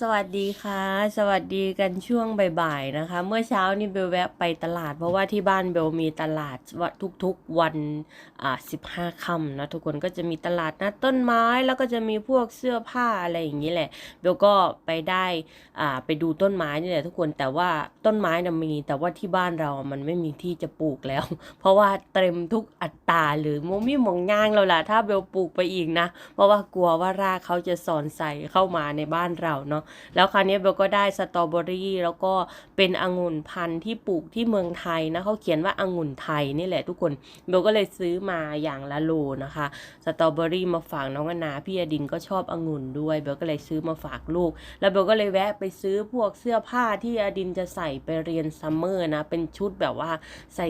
สวัสดีค่ะ สวัสดีกันช่วงบ่ายๆนะคะ เมื่อเช้านี่เบลแวะไปตลาด เพราะว่าที่บ้านเบลมีตลาดวันทุกๆวันอ่าสิบห้าค่ำนะทุกคนก็จะมีตลาดนัดต้นไม้แล้วก็จะมีพวกเสื้อผ้าอะไรอย่างนี้แหละเบลก็ไปได้อ่าไปดูต้นไม้นี่แหละทุกคนแต่ว่าต้นไม้น่ะมี แต่ว่าที่บ้านเรามันไม่มีที่จะปลูกแล้ว เพราะว่าเต็มทุกอัตราหรือโมมี่มองย่างเราล่ะถ้าเบลปลูกไปอีกนะ เพราะว่ากลัวว่ารากเขาจะสอนใส่เข้ามาในบ้านเราเนาะแล้วคราวนี้เบลก็ได้สตรอเบอรี่แล้วก็เป็นองุ่นพันธุ์ที่ปลูกที่เมืองไทยนะเขาเขียนว่าองุ่นไทยนี่แหละทุกคนเบลก็เลยซื้อมาอย่างละโลนะคะสตรอเบอรี่มาฝากน้องอนาพี่อดินก็ชอบองุ่นด้วยเบลก็เลยซื้อมาฝากลูก แล้วเบลก็เลยแวะไปซื้อพวกเสื้อผ้าที่อดินจะใส่ไปเรียนซัมเมอร์นะเป็นชุดแบบว่าใส่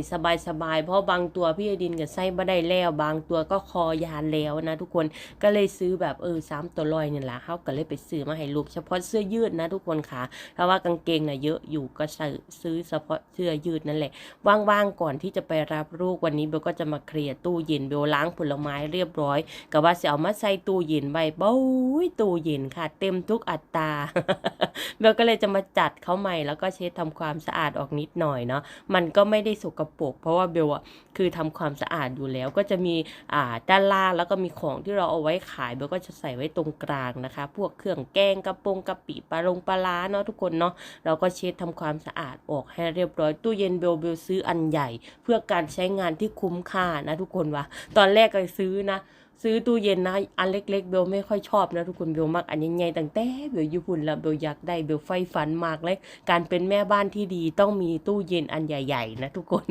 สบายๆเพราะบางตัวพี่อดินกับใส่บ่ได้แล้ว บางตัวก็คอยานแล้วนะทุกคนก็เลยซื้อแบบเออสามตัวลอยเนี่ยแหละเขาก็เลยไปซื้อมาให้ลูกเฉพาะเสื้อยืดนะทุกคนค่ะเพราะว่ากางเกงน่ะเยอะอยู่ก็ซื้อซื้อเฉพาะเสื้อยืดนั่นแหละ ว่างๆก่อนที่จะไปรับลูกวันนี้เบลก็จะมาเคลียร์ตู้เย็นเบลล้างผลไม้เรียบร้อยกับว่าจะเอามาใส่ตู้เย็นไว้บ้ยตู้เย็นค่ะ เต็มทุกอัตราเบลก็เลยจะมาจัดเขาใหม่แล้วก็เช็ดทำความสะอาดออกนิดหน่อยเนาะมันก็ไม่ได้สกปรกเพราะว่าเบลอะคือทำความสะอาดอยู่แล้วก็จะมีอ่าด้านล่างแล้วก็มีของที่เราเอาไว้ขายเบลก็จะใส่ไว้ตรงกลางนะคะ พวกเครื่องแกงกระปงกระปีปลาลงปลาล้าเนาะทุกคนเนาะเราก็เช็ดทำความสะอาดออกให้เรียบร้อยตู้เย็นเบลเบลซื้ออันใหญ่ เพื่อการใช้งานที่คุ้มค่านะทุกคนวะตอนแรกก็ซื้อนะ ซื้อตู้เย็นนะ อันเล็กๆเบลไม่ค่อยชอบนะทุกคนเบลมักอันใหญ่ๆตั้งแต่เบลญี่ปุ่นแล้วเบลอยากได้เบลไฟฝันมากเลย การเป็นแม่บ้านที่ดีต้องมีตู้เย็นอันใหญ่ ๆ นะทุกคน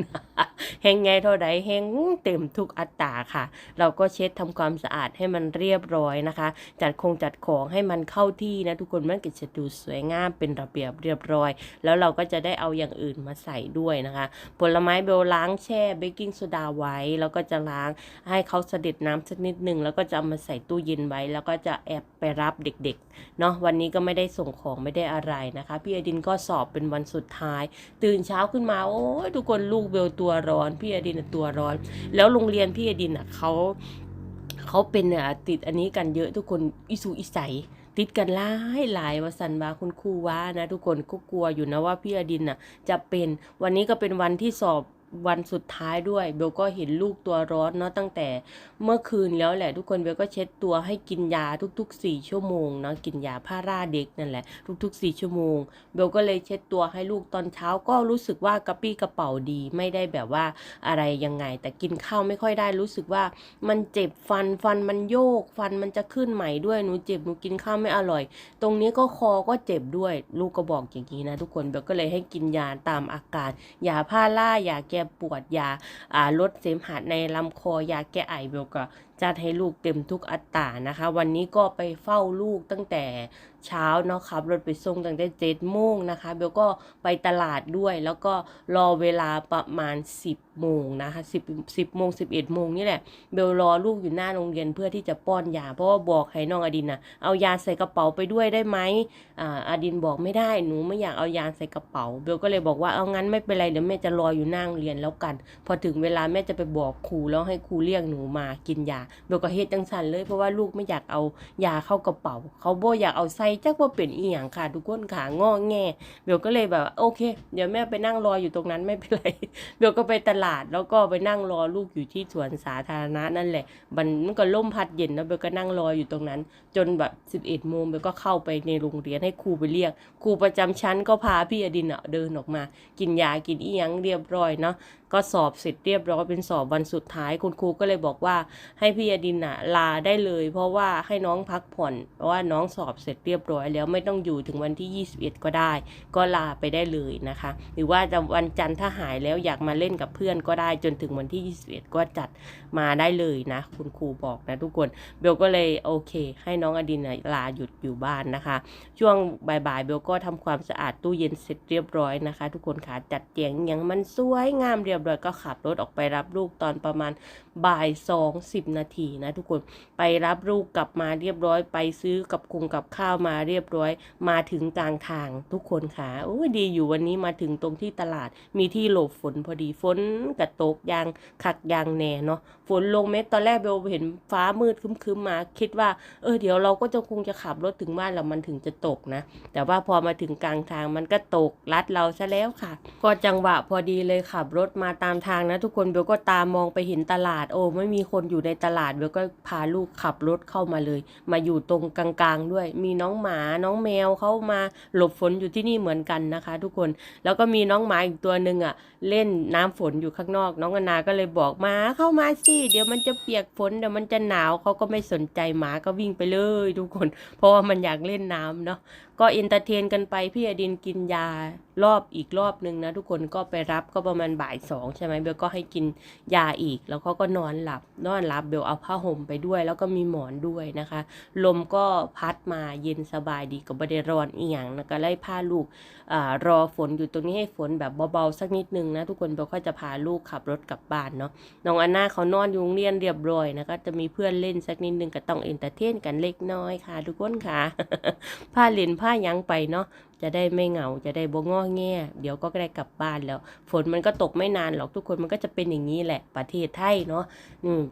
แห้งไงเท่าใดแห้งเต็มทุกอัตราค่ะ เราก็เช็ดทำความสะอาดให้มันเรียบร้อยนะคะ จัดคงจัดของให้มันเข้าที่นะทุกคนมันก็จะดูสวยงามเป็นระเบียบเรียบร้อย แล้วเราก็จะได้เอาอย่างอื่นมาใส่ด้วยนะคะ ผลไม้เบลล้างแช่เบกกิ้งโซดาไว้แล้วก็จะล้างให้เขาเสด็จน้ำสักนิดหนึ่งแล้วก็จะามาใส่ตู้เย็นไว้ แล้วก็จะแอบไปรับเด็กๆเนาะวันนี้ก็ไม่ได้ส่งของไม่ได้อะไรนะคะ พี่อดินก็สอบเป็นวันสุดท้าย ตื่นเช้าขึ้นมาโอ้ยทุกคนลูกเบลตัวร้อน พี่อดินตัวร้อน แล้วโรงเรียนพี่อดินอะเขาเขาเป็นอะติดอันนี้กันเยอะทุกคนอิสุอิสัยติดกันหลายหลายวาสันบาคุณครูว่านะ ทุกคนก็กลัวอยู่นะว่าพี่อดินน่ะจะเป็นวันนี้ก็เป็นวันที่สอบ วันสุดท้ายด้วยเบลก็เห็นลูกตัวร้อนเนาะตั้งแต่เมื่อคืนแล้วแหละทุกคนเบลก็เช็ดตัวให้กินยาทุกๆ4ชั่วโมงเนาะกินยาพาราเด็กนั่นแหละทุกๆ4ชั่วโมงเบลก็เลยเช็ดตัวให้ลูกตอนเช้าก็รู้สึกว่ากระปี้กระเป๋าดีไม่ได้แบบว่าอะไรยังไง แต่กินข้าวไม่ค่อยได้รู้สึกว่ามันเจ็บฟันฟันมันโยก ฟันมันจะขึ้นใหม่ด้วยหนูเจ็บหนูกินข้าวไม่อร่อย ตรงนี้ก็คอก็เจ็บด้วย ลูกก็บอกอย่างนี้นะทุกคนเบลก็เลยให้กินยาตามอาการยาพาร่ายาแก้ปวดยาอ่าลดเสมหะในลำคอยาแก้ไอเบลก็ จัดให้ลูกเต็มทุกอัตรานะคะ วันนี้ก็ไปเฝ้าลูกตั้งแต่เช้าเนาะขับรถไปส่งตั้งแต่เจ็ดโมงนะคะเบลก็ไปตลาดด้วย แล้วก็รอเวลาประมาณ 10โมงนะคะ10 10โมง11โมงนี่แหละเบลรอลูกอยู่หน้าโรงเรียนเพื่อที่จะป้อนยา เพราะว่าบอกให้น้องอดินนะเอายาใส่กระเป๋าไปด้วยได้ไหมอ่าอดินบอกไม่ได้หนูไม่อยากเอายาใส่กระเป๋าเบลก็เลยบอกว่าเอางั้นไม่เป็นไรเดี๋ยวแม่จะรออยู่หน้าโรงเรียนแล้วกัน พอถึงเวลาแม่จะไปบอกครูแล้วให้ครูเรียกหนูมากินยาเบลก็เฮ็ดจังสันเลยเพราะว่าลูกไม่อยากเอายาเข้ากระเป๋า เขาบ่อยากเอาใส่จักว่าเป็นอีหยังค่ะ ทุกคนค่ะงอแงเบลก็เลยแบบโอเค เดี๋ยวแม่ไปนั่งรออยู่ตรงนั้นไม่เป็นไรเบลก็ไปตลาดแล้วก็ไปนั่งรอลูกอยู่ที่สวนสาธารณะนั่นแหละมันมันก็ล่มพัดเย็นแล้วเบลก็นั่งรออยู่ตรงนั้น จนแบบ11โมงเบลก็เข้าไปในโรงเรียนให้ครูไปเรียกครูประจำชั้นก็พาพี่อดินอะเดินออกมา กินยากินอีหยังเรียบร้อยเนาะก็สอบเสร็จเรียบร้อยเป็นสอบวันสุดท้ายคุณครูก็เลยบอกว่าให้พี่อดินอะลาได้เลย เพราะว่าให้น้องพักผ่อน เพราะว่าน้องสอบเสร็จเรียบร้อยแล้วไม่ต้องอยู่ถึงวันที่ 21 ก็ได้ ก็ลาไปได้เลยนะคะ หรือว่าจะวันจันทร์ถ้าหายแล้วอยากมาเล่นกับเพื่อนก็ได้จนถึงวันที่ 21 ก็จัดมาได้เลยนะ คุณครูบอกนะทุกคนเบลก็เลยโอเค ให้น้องอดินน่ะลาหยุดอยู่บ้านนะคะ ช่วงบ่ายๆเบลก็ทำความสะอาดตู้เย็นเสร็จเรียบร้อยนะคะ ทุกคนค่ะจัดเตียงอย่างมันสวยงามเรียบร้อยก็ขับรถออกไปรับลูกตอนประมาณบ่ายสองสิบนาทีนะทุกคนไปรับลูกกลับมาเรียบร้อย ไปซื้อกับคงกับข้าวมาเรียบร้อย มาถึงกลางทางทุกคนค่ะโอ้ยดีอยู่วันนี้มาถึงตรงที่ตลาดมีที่หลบฝนพอดีฝนกระตกยางคักยางแหน่เนาะฝนลงเม็ดตอนแรกเบลเห็นฟ้ามืดคึ้มๆมา คิดว่าเออเดี๋ยวเราก็จะคงจะขับรถถึงบ้านแล้วมันถึงจะตกนะ แต่ว่าพอมาถึงกลางทางมันก็ตกลัดเราซะแล้วค่ะ ก็จังหวะพอดีเลยขับรถมาตามทางนะ ทุกคนเบลก็ตามมองไปเห็นตลาดโอ้ไม่มีคนอยู่ในตลาดเบลก็พาลูกขับรถเข้ามาเลย มาอยู่ตรงกลางๆด้วย มีน้องหมาน้องแมวเข้ามาหลบฝนอยู่ที่นี่เหมือนกันนะคะ ทุกคนแล้วก็มีน้องหมาอีกตัวหนึ่งอะเล่นน้ำฝนอยู่ข้างนอก น้องอนาก็เลยบอกหมาเข้ามาสิเดี๋ยวมันจะเปียกฝนเดี๋ยวมันจะหนาวเขาก็ไม่สนใจหมาก็วิ่งไปเลยทุกคน เพราะว่ามันอยากเล่นน้ำเนาะก็เอนเตอร์เทนกันไปพี่อดินกินยารอบอีกรอบหนึ่งนะทุกคนก็ไปรับก็ประมาณบ่ายสองใช่ไหมเบลก็ให้กินยาอีกแล้วเขาก็นอนหลับนอนหลับเบลเอาผ้าห่มไปด้วย แล้วก็มีหมอนด้วยนะคะ ลมก็พัดมาเย็นสบายดีกับ่ได้ร้อนอีหยังนะก็ไล่ผ้าลูก รอฝนอยู่ตรงนี้ให้ฝนแบบเบาๆสักนิดนึงนะทุกคนเบลก็จะพาลูกขับรถกลับบ้านเนาะน้องอันนาเขานอนอยู่โรงเรียนเรียบร้อยนะก็จะมีเพื่อนเล่นสักนิดนึงก็ต้องเอนเตอร์เทนกันเล็กน้อยค่ะ ทุกคนค่ะผ้าเล่นผ้ายั้งไปเนาะจะได้ไม่เหงาจะได้บ่งอแง่เดี๋ยวก็ได้กลับบ้านแล้ว ฝนมันก็ตกไม่นานหรอกทุกคนมันก็จะเป็นอย่างนี้แหละประเทศไทยเนาะ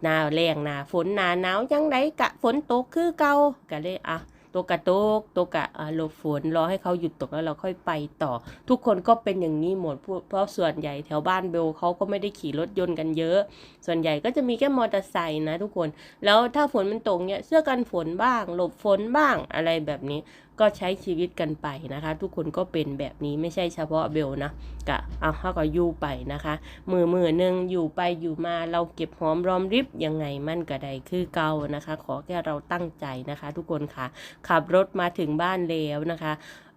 หนาแรงหนาฝนหนาหนาวยังไดกะฝนตกคือเก่าก็เลยอะ ตกกะตกตกกะอ่าหลบฝนรอให้เขาหยุดตกแล้วเราค่อยไปต่อ ทุกคนก็เป็นอย่างนี้หมดเพราะส่วนใหญ่แถวบ้านเบลเขาก็ไม่ได้ขี่รถยนต์กันเยอะ ส่วนใหญ่ก็จะมีแค่มอเตอร์ไซค์นะทุกคน แล้วถ้าฝนมันตกเนี่ยเสื้อกันฝนบ้าง หลบฝนบ้างอะไรแบบนี้ ก็ใช้ชีวิตกันไปนะคะ ทุกคนก็เป็นแบบนี้ไม่ใช่เฉพาะเบลนะกะเอาเขาก็อยู่ไปนะคะ มือมือหนึ่งอยู่ไปอยู่มาเราเก็บหอมรอมริบยังไงมั่นก็ได้คือเก่านะคะ ขอแค่เราตั้งใจนะคะ ทุกคนค่ะ ขับรถมาถึงบ้านแล้วนะคะ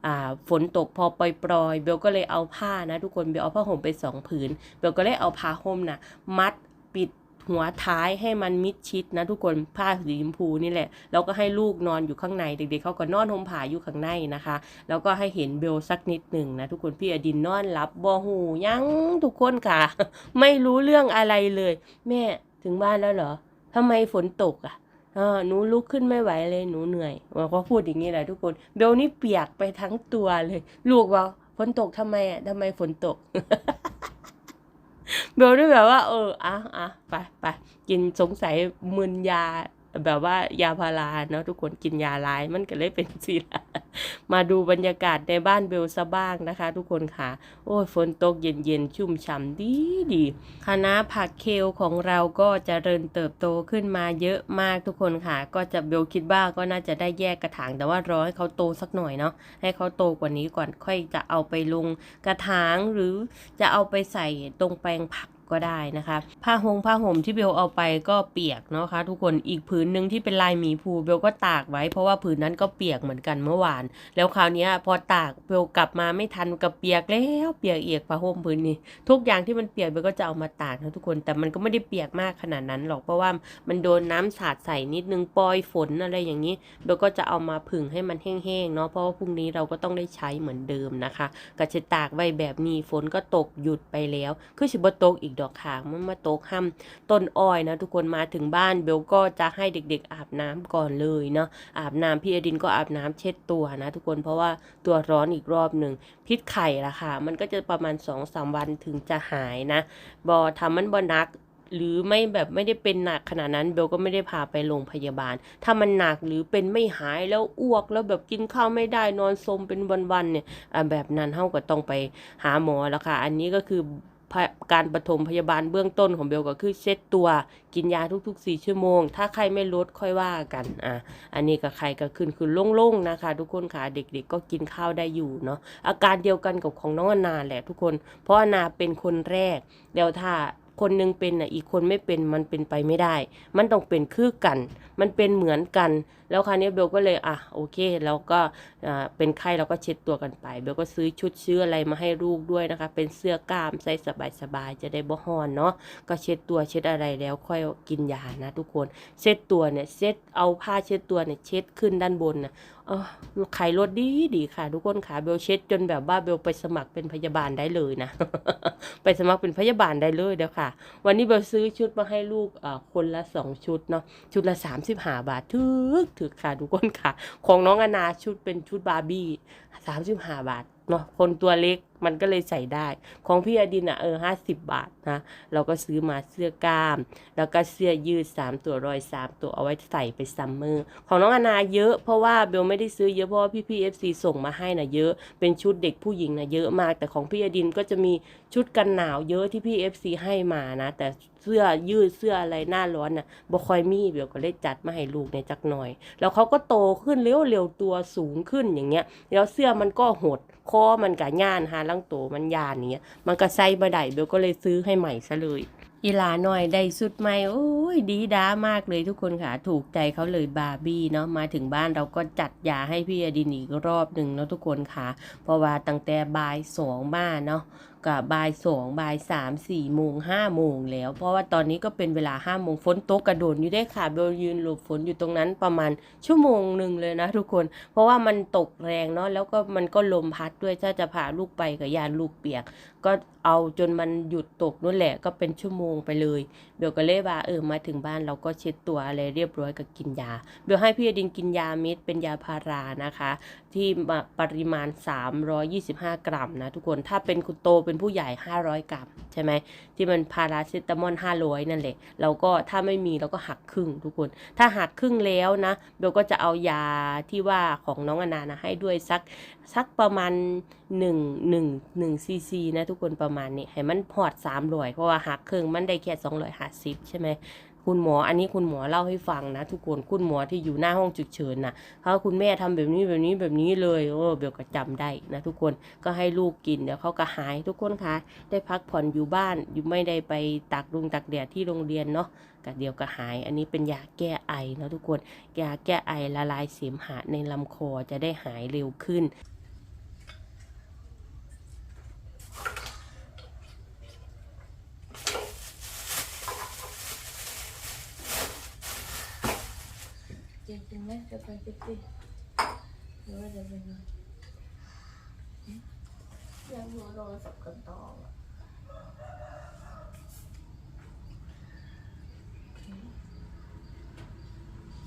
อ่าฝนตกพอปล่อยๆเบลก็เลยเอาผ้านะ ทุกคนเบลเอาผ้าห่มไปสองผืนเบลก็เลยเอาผ้าห่มนะมัดปิด หัวท้ายให้มันมิดชิดนะทุกคนผ้าสีชมพูนี่แหละ แล้วก็ให้ลูกนอนอยู่ข้างในเด็กๆเขาก็นอนห่มผ้าอยู่ข้างในนะคะ แล้วก็ให้เห็นเบลสักนิดหนึ่งนะทุกคนพี่อดินนอนหลับบอหูยังทุกคนค่ะ ไม่รู้เรื่องอะไรเลย แม่ถึงบ้านแล้วเหรอทำไมฝนตกอะหนูลุกขึ้นไม่ไหวเลยหนูเหนื่อยว่าเขาพูดอย่างนี้แหละทุกคนเบลนี่เปียกไปทั้งตัวเลย ลูกว่าฝนตกทำไมอะทำไมฝนตก เบลด้วยแบบว่า เอออะอะไปไปกินสงสัยมึนยา แบบว่ายาพาราเนาะทุกคนกินยาลายมันก็เลยเป็นสิละมาดูบรรยากาศในบ้านเบลซะบ้างนะคะ ทุกคนค่ะ โอ้ยฝนตกเย็นๆ ชุ่มฉ่ำดีดีคณะผักเคลของเราก็จเจริญเติบโตขึ้นมาเยอะมากทุกคนค่ะ ก็จะเบลคิดว่าก็น่าจะได้แยกกระถางแต่ว่ารอให้เขาโตสักหน่อยเนาะให้เขาโตกว่านี้ก่อนค่อยจะเอาไปลงกระถางหรือจะเอาไปใส่ตรงแปลงผัก ก็ได้นะคะ ผ้าหงผ้าห่มที่เบลเอาไปก็เปียกเนาะคะ ทุกคนอีกผืนหนึ่งที่เป็นลายหมีภูเบลก็ตากไว้ เพราะว่าผืนนั้นก็เปียกเหมือนกันเมื่อวาน แล้วคราวนี้พอตากเบลกลับมาไม่ทันกับเปียกแล้วเปียกเอียกผ้าห่มผืนนี้ ทุกอย่างที่มันเปียกเบลก็จะเอามาตากนะทุกคนแต่มันก็ไม่ได้เปียกมากขนาดนั้นหรอกเพราะว่ามันโดนน้ำสาดใส่นิดนึงปอยฝนอะไรอย่างนี้เบลก็จะเอามาผึ่งให้มันแห้งๆเนาะเพราะว่าพรุ่งนี้เราก็ต้องได้ใช้เหมือนเดิมนะคะก็จะตากไว้แบบนี้ฝนก็ตกหยุดไปแล้ว คือสิบตกอีกดอกค่ะมันมาตกห้ำต้นอ้อยนะทุกคนมาถึงบ้านเบลก็จะให้เด็กๆ อาบน้ำก่อนเลยเนาะอาบน้ำพี่อดินก็อาบน้ำเช็ดตัวนะทุกคนเพราะว่าตัวร้อนอีกรอบหนึ่งพิษไข่ละค่ะ มันก็จะประมาณ2อสวันถึงจะหายนะบอทำมันบอนักหรือไม่แบบไม่ได้เป็นหนักขนาดนั้นเบลก็ไม่ได้พาไปโรงพยาบาล ถ้ามันหนักหรือเป็นไม่หายแล้วอ้วกแล้วแบบกินข้าวไม่ได้นอนสมเป็นวันๆเนี่ยแบบนั้นเฮาก็ต้องไปหาหมอแล้วค่ะ อันนี้ก็คือ การปฐมพยาบาลเบื้องต้นของเบลก็คือเช็ดตัว กินยาทุกๆ 4 ชั่วโมง ถ้าใครไม่ลดค่อยว่ากันอะอันนี้กับใครก็ขึ้นคือโล่งๆนะคะ ทุกคนค่ะเด็กๆ ก็กินข้าวได้อยู่เนาะอาการเดียวกันกับของน้องอนาแหละทุกคน เพราะอนาเป็นคนแรกแล้วถ้าคนหนึงเป็นอะอีกคนไม่เป็นมันเป็นไปไม่ได้ มันต้องเป็นคือกัน มันเป็นเหมือนกัน แล้วคราวนี้เบลก็เลยอะโอเคแล้วก็เป็นไข้เราก็เช็ดตัวกันไปเบลก็ซื้อชุดเชื้ออะไรมาให้ลูกด้วยนะคะ เป็นเสื้อกล้ามใส่สบายๆจะได้บ่ฮ้อนเนาะก็เช็ดตัวเช็ดอะไรแล้วค่อยกินยานะทุกคนเช็ดตัวเนี่ยเช็ดเอาผ้าเช็ดตัวเนี่ยเช็ดขึ้นด้านบนนะเออไขรถดีดีค่ะ ทุกคนค่ะเบลเช็ดจนแบบว่าเบลไปสมัครเป็นพยาบาลได้เลยนะ ไปสมัครเป็นพยาบาลได้เลยเดี๋ยวค่ะ วันนี้เบลซื้อชุดมาให้ลูกอ่าคนละสองชุดเนาะชุดละ35 บาทถึกถึกค่ะทุกคนค่ะ ของน้องอนาชุดเป็นชุดบาร์บี้35 บาทเนาะคนตัวเล็ก มันก็เลยใส่ได้ ของพี่อดินอะเออ50บาทนะ เราก็ซื้อมาเสื้อกล้าม แล้วก็เสื้อยืด3ตัวรอย3ตัวเอาไว้ใส่ไปซัมเมอร์ของน้องอนาเยอะเพราะว่าเบลไม่ได้ซื้อเยอะเพราะว่าพี่พีเอฟซีส่งมาให้นะเยอะ เป็นชุดเด็กผู้หญิงนะเยอะมาก แต่ของพี่อดินก็จะมีชุดกันหนาวเยอะที่พี่เอฟซีให้มานะ แต่เสื้อยืดเสื้ออะไรหน้าร้อนน่ะบ่ค่อยมีเบลก็เลยจัดมาให้ลูกในจักหน่อย แล้วเขาก็โตขึ้นเร็วเร็วๆตัวสูงขึ้นอย่างเงี้ย แล้วเสื้อมันก็หดคอมันกะย่านหาลังโตมันยานอย่าเงี้ยมันก็ใส่บ่ได้เบลก็เลยซื้อให้ใหม่ซะเลยอีลาหน่อยได้สุดใหม่โอ้ยดีด้ามากเลยทุกคนค่ะ ถูกใจเขาเลยบาร์บี้เนาะมาถึงบ้านเราก็จัดยาให้พี่อดินอีกรอบหนึ่งเนาะทุกคนค่ะ เพราะว่าตั้งแต่บ่ายสองมาเนาะกับบ่ายสองบ่ายสามสี่โมงห้าโมงแล้ว เพราะว่าตอนนี้ก็เป็นเวลาห้าโมงฝนตกกระโดดอยู่ได้ค่ะเบลยืนหลบฝนอยู่ตรงนั้นประมาณชั่วโมงหนึ่งเลยนะทุกคน เพราะว่ามันตกแรงเนาะแล้วก็มันก็ลมพัดด้วยถ้าจะพาลูกไปกับยานลูกเปียก ก็เอาจนมันหยุดตกนั่นแหละก็เป็นชั่วโมงไปเลยเบลก็เลยว่าเออมาถึงบ้านเราก็เช็ดตัวอะไรเรียบร้อยก็กินยาเบลให้พี่อดินกินยาเม็ดเป็นยาพารานะคะ ที่ปริมาณ 325 กรัมนะทุกคนถ้าเป็นคุณโตเป็นผู้ใหญ่ 500 กรัมใช่ไหมที่มันพาราเซตามอล500 นั่นแหละเราก็ถ้าไม่มีเราก็หักครึ่งทุกคน ถ้าหักครึ่งแล้วนะเบลก็จะเอายาที่ว่าของน้องอนานะให้ด้วยสักสักประมาณหนึ่งหนึ่งหนึ่งซีซีนะทุกคนประมาณนี้ให้มันพอดสามร้อยเพราะว่าหักครึ่งมันได้แค่สองร้อยห้าสิบใช่ไหม คุณหมออันนี้คุณหมอเล่าให้ฟังนะทุกคนคุณหมอที่อยู่หน้าห้องฉุกเฉินนะเขาคุณแม่ทำแบบนี้แบบนี้แบบนี้เลยโอ้เบลก็จำได้นะทุกคนก็ให้ลูกกินเดี๋ยวเขาก็หายทุกคนคะได้พักผ่อนอยู่บ้านอยู่ไม่ได้ไปตากลุงตากแดดที่โรงเรียนเนาะก็เดี๋ยวก็หาย อันนี้เป็นยาแก้ไอนะทุกคนยาแก้ไอละลายเสมหะในลำคอจะได้หายเร็วขึ้น จริงจริงไหมจะไปคิดสิหรือว่าจะเป็นไงยังหัวโดนสับกันตองอะ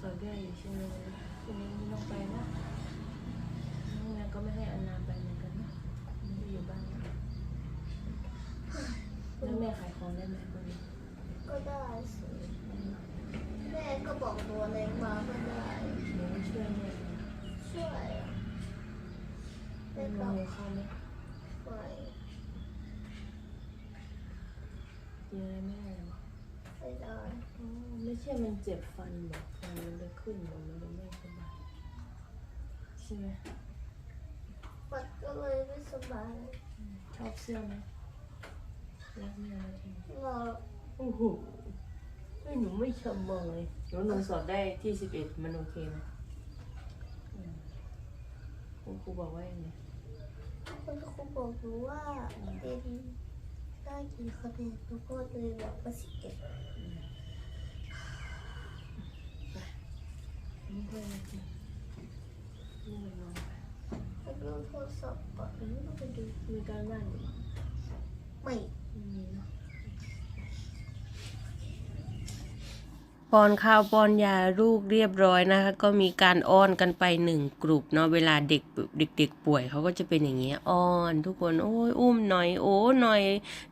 สอดได้อยู่ใช่ไหมคุณยังไม่ต้องไปนะน้องแนนก็ไม่ให้อันนาไปเหมือนกันนะไม่ได้อยู่บ้านนะแล้วแม่ขายของได้ไหมคุณนี้ ก็ได้สิแม่ก็บอกตัวเล็กมาก็ได้ หนูช่วยแม่ไหม ช่วยอะ แม่ แม่ ล ก็ งเข้าไหม ช่วย กินอะไรไม่ได้หรอ ไม่ได้ อ๋อ ไม่ใช่มันเจ็บฟันบอกฟันมันจะขึ้นหรือมันจะไม่สบายใช่ไหมมันก็เลยไม่สบายชอบเสื้อไหมรักแม่ไหมทีเราโอ้โหไม่หนูไม่ชอบมองเลยหนูหนูสอบได้ที่สิบเอ็ดมันโอเคไหมอืมครูครูบอกว่ายังไงคุณครูบอกหนูว่าเอ็นได้กี่คะแนนหนูก็เลยบอกว่าสิบเอ็ด มันนอนไปไปดูโทรศัพท์ก่อนอันต้องไปดูมีการบ้านอยู่ไม่มีเนอะ ป้อนข้าวป้อนยาลูกเรียบร้อยนะคะ ก็มีการอ้อนกันไปหนึ่งกลุ่มเนาะเวลาเด็กเด็กๆป่วยเขาก็จะเป็นอย่างเงี้ยอ้อน ทุกคนโอ้ยอุ้มหน่อยโอ้หน่อย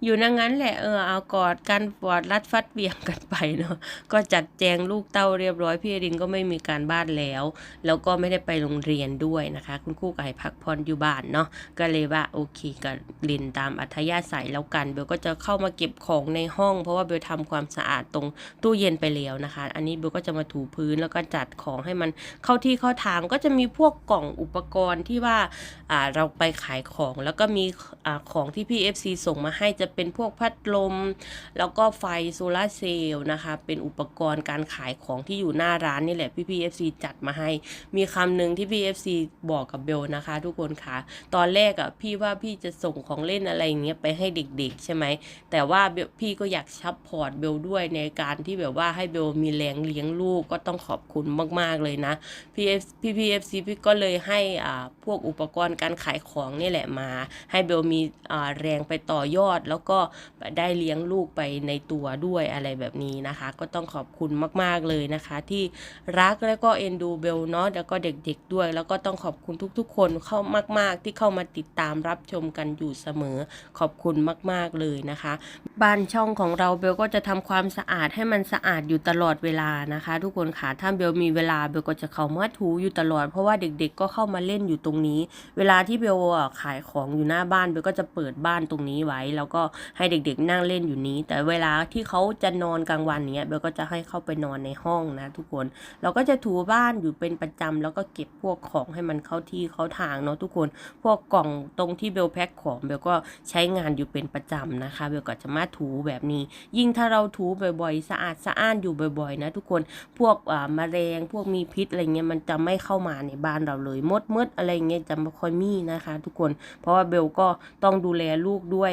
อยู่นั่งงั้นแหละเออเอากอดกันปอดรัดฟัดเบี่ยงกันไปเนาะก็จัดแจงลูกเต้าเรียบร้อยพี่อดินก็ไม่มีการบ้านแล้ว แล้วก็ไม่ได้ไปโรงเรียนด้วยนะคะ คุณครูก็ให้พักผ่อนอยู่บ้านเนาะก็เลยว่าโอเคก็เรียนตามอัธยาศัยแล้วกันเบลก็จะเข้ามาเก็บของในห้อง เพราะว่าเบลทำความสะอาดตรงตู้เย็นไปแล้วนะนะคะ อันนี้เบลก็จะมาถูพื้นแล้วก็จัดของให้มันเข้าที่เข้าทางก็จะมีพวกกล่องอุปกรณ์ที่ว่าอ่าเราไปขายของแล้วก็มีอ่าของที่พี่ FC ส่งมาให้จะเป็นพวกพัดลม แล้วก็ไฟโซลาเซลล์นะคะ เป็นอุปกรณ์การขายของที่อยู่หน้าร้านนี่แหละพี่พีเอฟซีจัดมาให้ มีคำหนึ่งที่พี่เอฟซีบอกกับเบลนะคะ ทุกคนค่ะตอนแรกอะ่ะพี่ว่าพี่จะส่งของเล่นอะไรอย่างเงี้ยไปให้เด็กๆ ใช่ไหมแต่ว่าพี่ก็อยากซัพพอร์ตเบลด้วยในการที่แบบว่าให้เบลมีแรงเลี้ยงลูกก็ต้องขอบคุณมาก ๆ เลยนะพี่เอฟพี่พีเอฟซีพี่ก็เลยให้อ่าพวกอุปกรณ์การขายของนี่แหละมา ให้เบลมีอ่าแรงไปต่อยอด แล้วก็ได้เลี้ยงลูกไปในตัวด้วยอะไรแบบนี้นะคะ ก็ต้องขอบคุณมาก ๆ เลยนะคะ ที่รักแล้วก็เอ็นดูเบลเนาะแล้วก็เด็ก ๆ ด้วย แล้วก็ต้องขอบคุณทุก ๆ คนเข้ามาก ๆ ที่เข้ามาติดตามรับชมกันอยู่เสมอ ขอบคุณมาก ๆ เลยนะคะ บ้านช่องของเราเบลก็จะทำความสะอาดให้มันสะอาดอยู่ตลอดเวลานะคะ ทุกคนค่ะถ้าเบลมีเวลาเบลก็จะเข้ามาถูอยู่ตลอด เพราะว่าเด็กๆก็เข้ามาเล่นอยู่ตรงนี้ เวลาที่เบลขายของอยู่หน้าบ้านเบลก็จะเปิดบ้านตรงนี้ไว้ แล้วก็ให้เด็กๆนั่งเล่นอยู่นี้ แต่เวลาที่เขาจะนอนกลางวันเนี้ยเบลก็จะให้เข้าไปนอนในห้องนะ ทุกคนเราก็จะถูบ้านอยู่เป็นประจำแล้วก็เก็บพวกของให้มันเข้าที่เข้าทางเนาะทุกคน พวกกล่องตรงที่เบลแพ็คของเบลก็ใช้งานอยู่เป็นประจำนะคะเบลก็จะมาถูแบบนี้ ยิ่งถ้าเราถูบ่อยๆ สะอาดสะอ้านอยู่บ่อยๆ นะ ทุกคนพวกอ่าแมลงพวกมีพิษอะไรเงี้ยมันจะไม่เข้ามาในบ้านเราเลยมดมดอะไรเงี้ยจะไม่ค่อยมีนะคะ ทุกคนเพราะว่าเบลก็ต้องดูแลลูกด้วย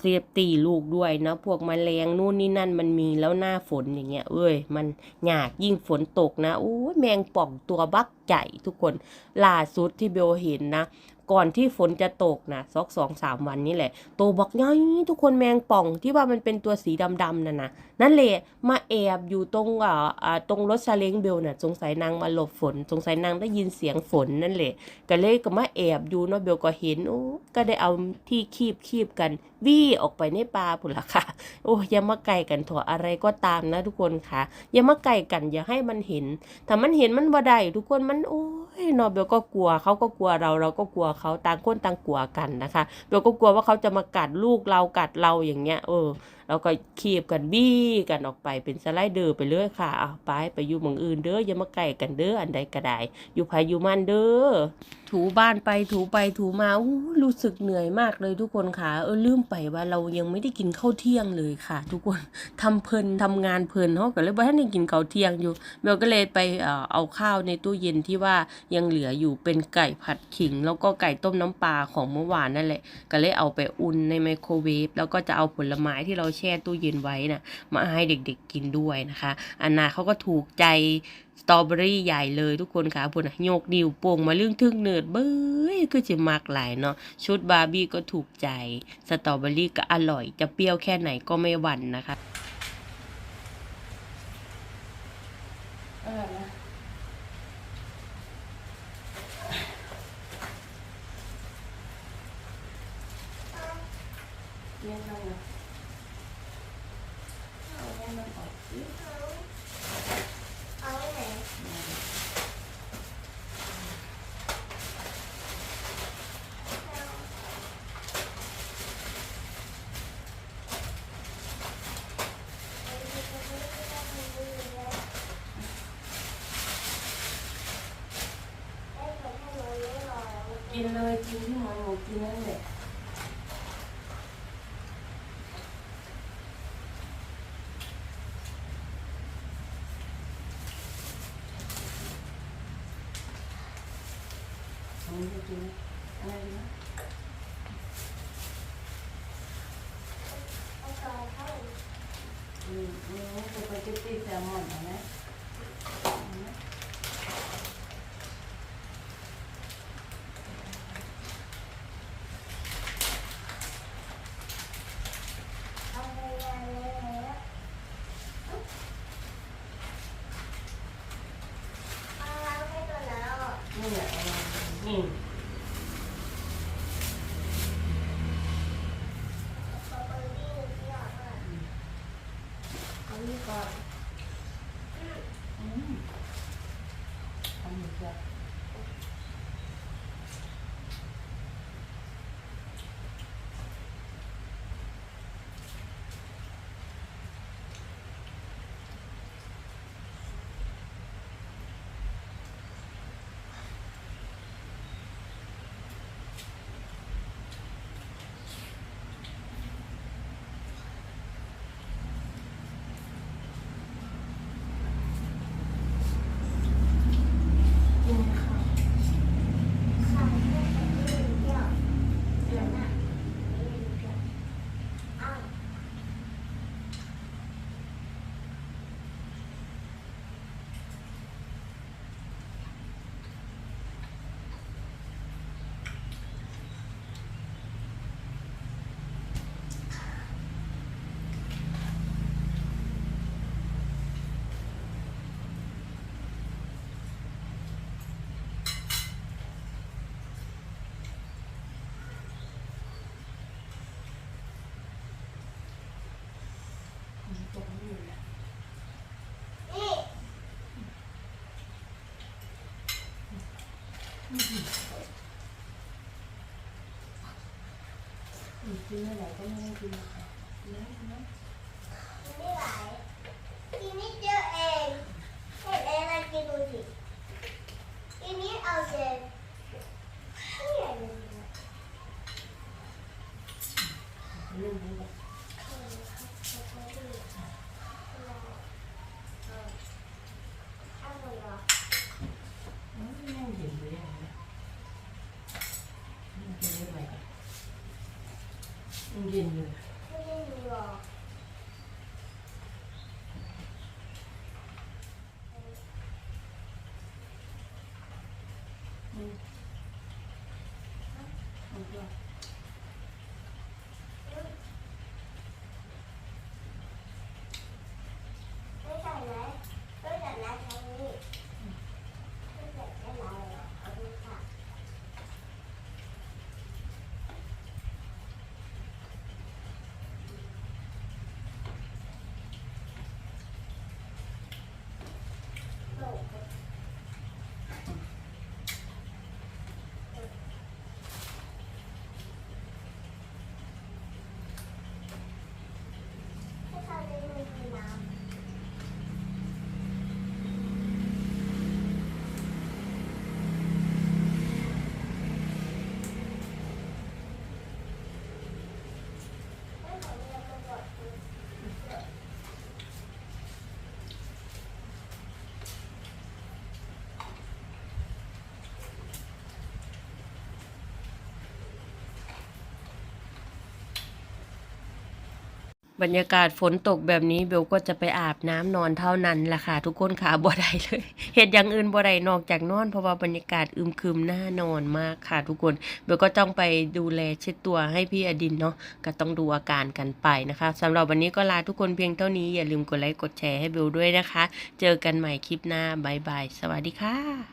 เซฟตีลูกด้วยนะพวกแมลงนู่นนี่นั่นมันมีแล้วหน้าฝนอย่างเงี้ยเอ้ยมันหยากยิ่งฝนตกนะโอ้ยแมงป่องตัวบักใหญ่ทุกคนล่าสุดที่เบลเห็นนะ ก่อนที่ฝนจะตกนะสักสองสามวันนี่แหละ ตัวบักย่อยทุกคนแมงป่องที่ว่ามันเป็นตัวสีดำๆนั่นนะนั่นแหละมาแอบอยู่ตรงอ่าตรงรถซาเล้งเบลน่ะสงสัยนางมาหลบฝน สงสัยนางได้ยินเสียงฝนนั่นแหละก็เลยก็มาแอบอยู่เนาะเบลก็เห็นโอ้ก็ได้เอาที่คีบคีบกัน วี่ออกไปในป่าพุ่นละค่ะ โอ้ยอย่ามาไก่กันเถอะอะไรก็ตามนะทุกคนค่ะ อย่ามาไก่กันอย่าให้มันเห็นถ้ามันเห็นมันบ่ได้ทุกคนมันโอ้ยเนาะเบลก็กลัวเขาก็กลัวเราเราก็กลัวเขาต่างคนต่างกลัวกันนะคะเราก็กลัวว่าเขาจะมากัดลูกเรากัดเราอย่างเงี้ยเออเราก็คีบกันบี้กันออกไปเป็นสไลเดอร์ไปเรื่อยค่ะเอาไปไปอยู่เมืองอื่นเด้ออย่ามาไก่กันเด้ออันใดก็ได้อยู่ภายอยู่มันเด้อถูบ้านไปถูไปถูมาอู้รู้สึกเหนื่อยมากเลยทุกคนค่ะ เออลืมไปว่าเรายังไม่ได้กินข้าวเที่ยงเลยค่ะ ทุกคนทำเพลินทำงานเพลินเขาก็เลยบ่ทันได้กินข้าวเที่ยงอยู่เบลก็เลยไปเออเอาข้าวในตู้เย็นที่ว่ายังเหลืออยู่เป็นไก่ผัดขิง แล้วก็ไก่ต้มน้ำปลาของเมื่อวานนั่นแหละ ก็เลยเอาไปอุ่นในไมโครเวฟแล้วก็จะเอาผลไม้ที่เราแช่ตู้เย็นไว้น่ะมาให้เด็กๆกินด้วยนะคะอันนาเขาก็ถูกใจสตรอเบอรี่ใหญ่เลยทุกคนค่ะพุ่นน่ะโยกนิ้วโป่งมาเรื่องทึ่งเนิดเบ้ยคือจะมากหลายเนาะชุดบาร์บี้ก็ถูกใจ สตรอเบอรี่ก็อร่อย จะเปรี้ยวแค่ไหนก็ไม่หวั่นนะคะเออนะเนี่ยนั่งนะเอาให้มันออกสิ เอาไว้ไหน กินเลยกินที่ห มอหนูกินนั่นแหละอันนี้จะกินอะไรดีนะอืมอืมสปาเกตตี้แซลมอนเอาไหมเอาไหมนี่แหละเอามานี่เอานี่ก่อนอืม เอาหมูจ้ะ กินเมื่อไหร่ก็ไม่ได้กินไม่ไหวกินนิดเดียวเองเห็นเองอะไรกินดูสิกินนิดเอาเจนไม่ใหญ่เลยนะ เรื่องนี้แบบ เอาหมดเหรอ ไม่เห็นเลยอะกินไม่ไหวมันเย็นเลย ไม่ได้ดูหรอก ไม่ใส่ไหมไม่ใส่ไหมทางนี้ไม่ใส่ได้ไหมเอาดูค่ะ ให้เขาได้มีน้ำให้เขาเรียนมาก่อน บรรยากาศฝนตกแบบนี้เบลก็จะไปอาบน้ำนอนเท่านั้นแหละค่ะ ทุกคนค่ะบ่ได้เลยเห็ดอย่างอื่นบ่ได้นอกจากนอนเพราะว่าบรรยากาศอึมครึมน่านอนมากค่ะ ทุกคนเบลก็ต้องไปดูแลเช็ดตัวให้พี่อดินเนาะก็ต้องดูอาการกันไปนะคะสำหรับวันนี้ก็ลาทุกคนเพียงเท่านี้อย่าลืมกดไลค์กดแชร์ให้เบลด้วยนะคะ เจอกันใหม่คลิปหน้าบายบายสวัสดีค่ะ